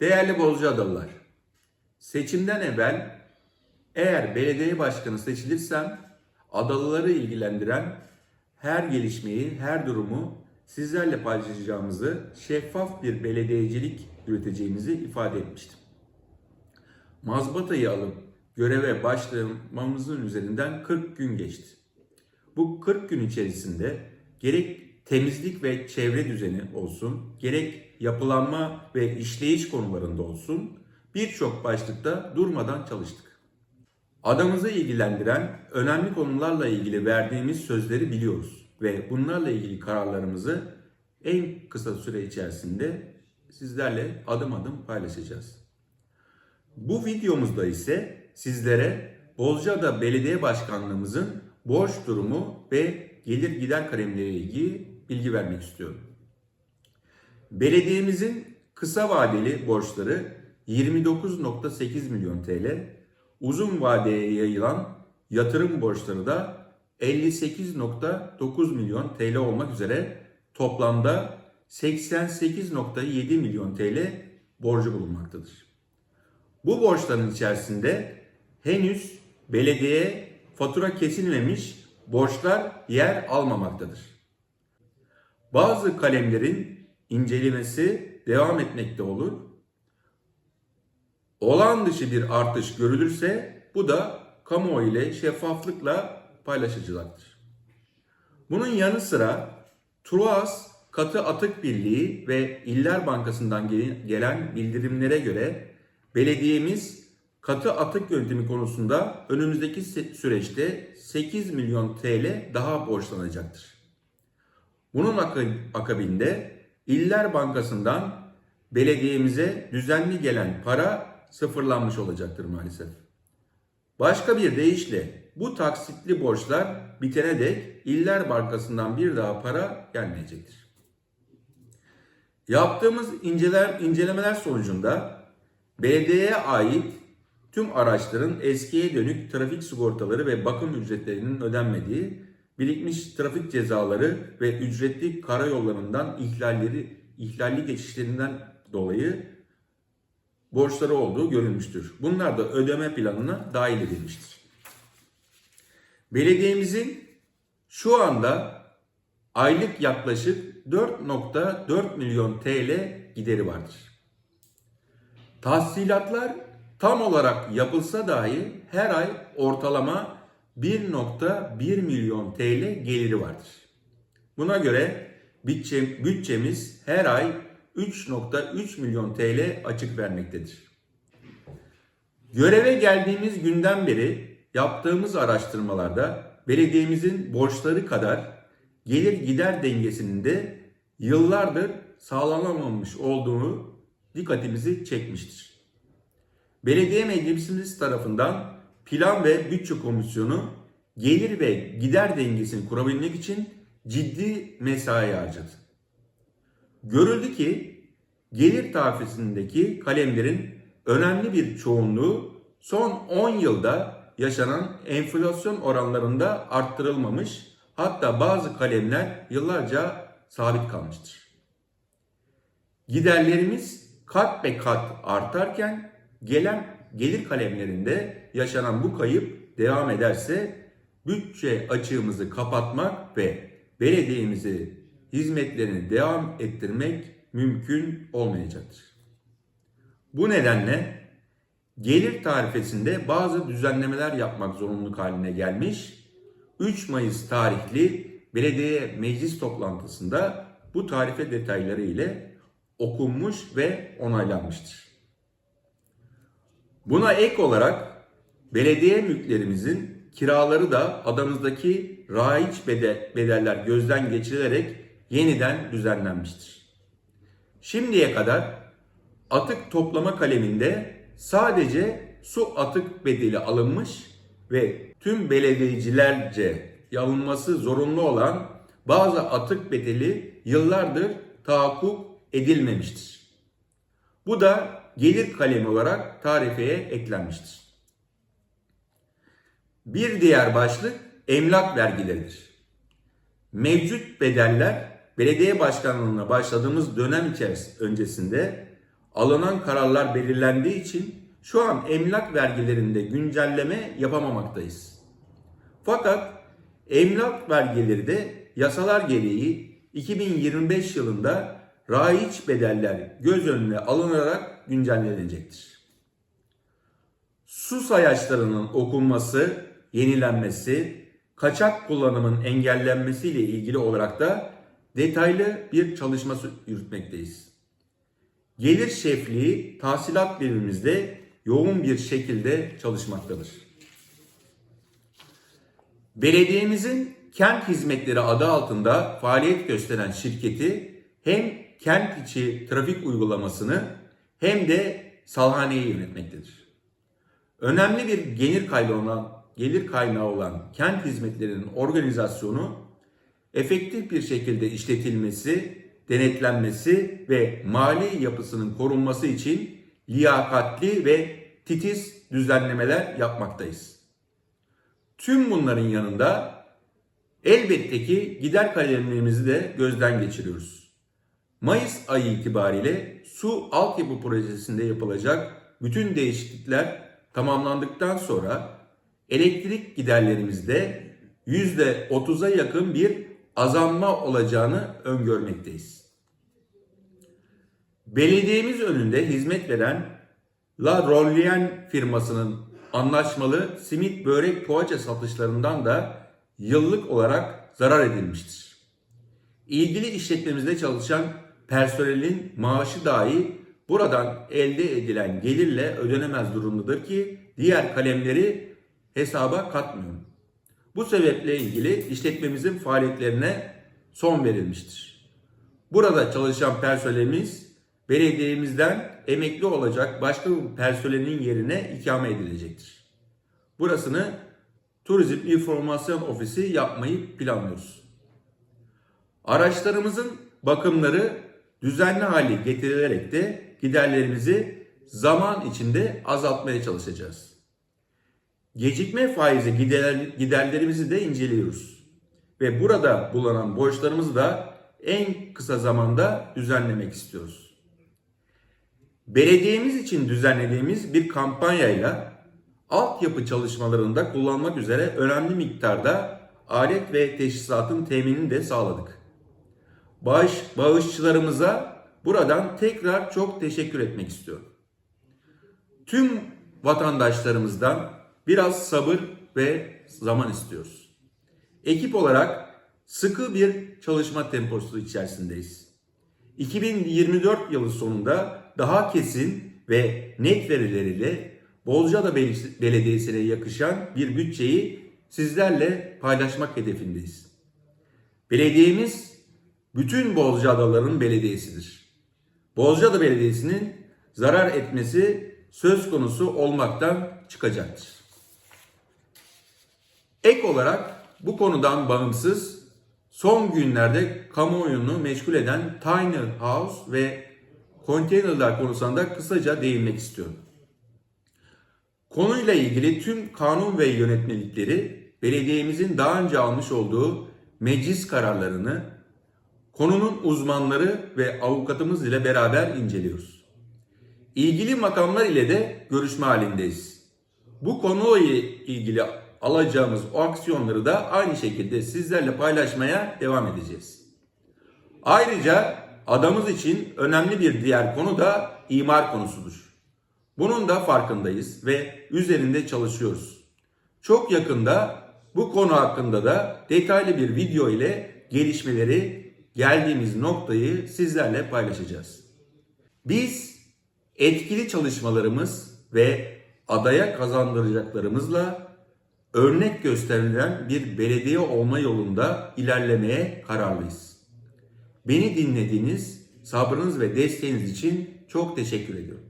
Değerli Bozcaadalılar, seçimden evvel eğer belediye başkanı seçilirsem adalıları ilgilendiren her gelişmeyi, her durumu sizlerle paylaşacağımızı, şeffaf bir belediyecilik yürüteceğimizi ifade etmiştim. Mazbatayı alıp göreve başlamamızın üzerinden 40 gün geçti. Bu 40 gün içerisinde gerek temizlik ve çevre düzeni olsun, gerek yapılanma ve işleyiş konularında olsun birçok başlıkta durmadan çalıştık. Adamızı ilgilendiren önemli konularla ilgili verdiğimiz sözleri biliyoruz ve bunlarla ilgili kararlarımızı en kısa süre içerisinde sizlerle adım adım paylaşacağız. Bu videomuzda ise sizlere Bozcaada Belediye Başkanlığımızın borç durumu ve gelir gider kalemleriyle ilgili bilgi vermek istiyorum. Belediyemizin kısa vadeli borçları 29.8 milyon TL, uzun vadeye yayılan yatırım borçları da 58.9 milyon TL olmak üzere toplamda 88.7 milyon TL borcu bulunmaktadır. Bu borçların içerisinde henüz belediye fatura kesilmemiş borçlar yer almamaktadır. Bazı kalemlerin incelemesi devam etmekte olur. Olağan dışı bir artış görülürse bu da kamuoyu ile şeffaflıkla paylaşılacaktır. Bunun yanı sıra Truas Katı Atık Birliği ve İller Bankası'ndan gelen bildirimlere göre belediyemiz katı atık yönetimi konusunda önümüzdeki süreçte 8 milyon TL daha borçlanacaktır. Bunun akabinde İller Bankası'ndan belediyemize düzenli gelen para sıfırlanmış olacaktır maalesef. Başka bir deyişle bu taksitli borçlar bitene dek İller Bankası'ndan bir daha para gelmeyecektir. Yaptığımız inceler, incelemeler sonucunda belediyeye ait tüm araçların eskiye dönük trafik sigortaları ve bakım ücretlerinin ödenmediği, birikmiş trafik cezaları ve ücretli karayollarından ihlalleri, ihlalli geçişlerinden dolayı borçları olduğu görülmüştür. Bunlar da ödeme planına dahil edilmiştir. Belediyemizin şu anda aylık yaklaşık 4.4 milyon TL gideri vardır. Tahsilatlar tam olarak yapılsa dahi her ay ortalama 1.1 milyon TL geliri vardır. Buna göre bütçe, bütçemiz her ay 3.3 milyon TL açık vermektedir. Göreve geldiğimiz günden beri yaptığımız araştırmalarda belediyemizin borçları kadar gelir gider dengesinin de yıllardır sağlanamamış olduğunu dikkatimizi çekmiştir. Belediye Meclisimiz tarafından Plan ve Bütçe Komisyonu gelir ve gider dengesini kurabilmek için ciddi mesai harcadı. Görüldü ki gelir tarifesindeki kalemlerin önemli bir çoğunluğu son 10 yılda yaşanan enflasyon oranlarında arttırılmamış hatta bazı kalemler yıllarca sabit kalmıştır. Giderlerimiz kat be kat artarken gelen gelir kalemlerinde yaşanan bu kayıp devam ederse bütçe açığımızı kapatmak ve belediyemizi hizmetlerini devam ettirmek mümkün olmayacaktır. Bu nedenle gelir tarifesinde bazı düzenlemeler yapmak zorunluluk haline gelmiş. 3 Mayıs tarihli belediye meclis toplantısında bu tarife detayları ile okunmuş ve onaylanmıştır. Buna ek olarak belediye mülklerimizin kiraları da adamızdaki raiç bedeller gözden geçirilerek yeniden düzenlenmiştir. Şimdiye kadar atık toplama kaleminde sadece su atık bedeli alınmış ve tüm belediyecilerce alınması zorunlu olan bazı atık bedeli yıllardır tahakkuk edilmemiştir. Bu da gelir kalemi olarak tarifeye eklenmiştir. Bir diğer başlık emlak vergileridir. Mevcut bedeller belediye başkanlığına başladığımız dönem içerisinde öncesinde alınan kararlar belirlendiği için şu an emlak vergilerinde güncelleme yapamamaktayız. Fakat emlak vergileri de yasalar gereği 2025 yılında raiç bedeller göz önüne alınarak güncellenecektir. Su sayaçlarının okunması, yenilenmesi, kaçak kullanımın engellenmesi ile ilgili olarak da detaylı bir çalışma yürütmekteyiz. Gelir şefliği tahsilat birimimizde yoğun bir şekilde çalışmaktadır. Belediyemizin kent hizmetleri adı altında faaliyet gösteren şirketi hem kent içi trafik uygulamasını hem de salhaneyi yönetmektedir. Önemli bir gelir kaynağı olan, gelir kaynağı olan kent hizmetlerinin organizasyonu efektif bir şekilde işletilmesi, denetlenmesi ve mali yapısının korunması için liyakatli ve titiz düzenlemeler yapmaktayız. Tüm bunların yanında elbette ki gider kalemlerimizi de gözden geçiriyoruz. Mayıs ayı itibariyle su altyapı projesinde yapılacak bütün değişiklikler tamamlandıktan sonra elektrik giderlerimizde %30'a yakın bir azalma olacağını öngörmekteyiz. Belediyemiz önünde hizmet veren La Rollien firmasının anlaşmalı simit börek poğaça satışlarından da yıllık olarak zarar edilmiştir. İlgili işletmemizde çalışan personelin maaşı dahi buradan elde edilen gelirle ödenemez durumdadır ki diğer kalemleri hesaba katmıyor. Bu sebeple ilgili işletmemizin faaliyetlerine son verilmiştir. Burada çalışan personelimiz belediyemizden emekli olacak başka bir personelin yerine ikame edilecektir. Burasını Turizm İnformasyon Ofisi yapmayı planlıyoruz. Araçlarımızın bakımları düzenli hale getirilerek de giderlerimizi zaman içinde azaltmaya çalışacağız. Gecikme faizi gider, giderlerimizi de inceliyoruz. Ve burada bulunan borçlarımızı da en kısa zamanda düzenlemek istiyoruz. Belediyemiz için düzenlediğimiz bir kampanyayla altyapı çalışmalarında kullanmak üzere önemli miktarda alet ve teçhizatın teminini de sağladık. Bağış, bağışçılarımıza buradan tekrar çok teşekkür etmek istiyorum. Tüm vatandaşlarımızdan biraz sabır ve zaman istiyoruz. Ekip olarak sıkı bir çalışma temposu içerisindeyiz. 2024 yılı sonunda daha kesin ve net verileriyle Bolcada Belediyesi'ne yakışan bir bütçeyi sizlerle paylaşmak hedefindeyiz. Belediyemiz bütün Bozcaadaların belediyesidir. Bozcaada Belediyesi'nin zarar etmesi söz konusu olmaktan çıkacaktır. Ek olarak bu konudan bağımsız son günlerde kamuoyunu meşgul eden Tiny House ve konteynerler konusunda kısaca değinmek istiyorum. Konuyla ilgili tüm kanun ve yönetmelikleri belediyemizin daha önce almış olduğu meclis kararlarını konunun uzmanları ve avukatımız ile beraber inceliyoruz. İlgili makamlar ile de görüşme halindeyiz. Bu konuyla ilgili alacağımız o aksiyonları da aynı şekilde sizlerle paylaşmaya devam edeceğiz. Ayrıca adamız için önemli bir diğer konu da imar konusudur. Bunun da farkındayız ve üzerinde çalışıyoruz. Çok yakında bu konu hakkında da detaylı bir video ile gelişmeleri geldiğimiz noktayı sizlerle paylaşacağız. Biz etkili çalışmalarımız ve adaya kazandıracaklarımızla örnek gösterilen bir belediye olma yolunda ilerlemeye kararlıyız. Beni dinlediğiniz sabrınız ve desteğiniz için çok teşekkür ediyorum.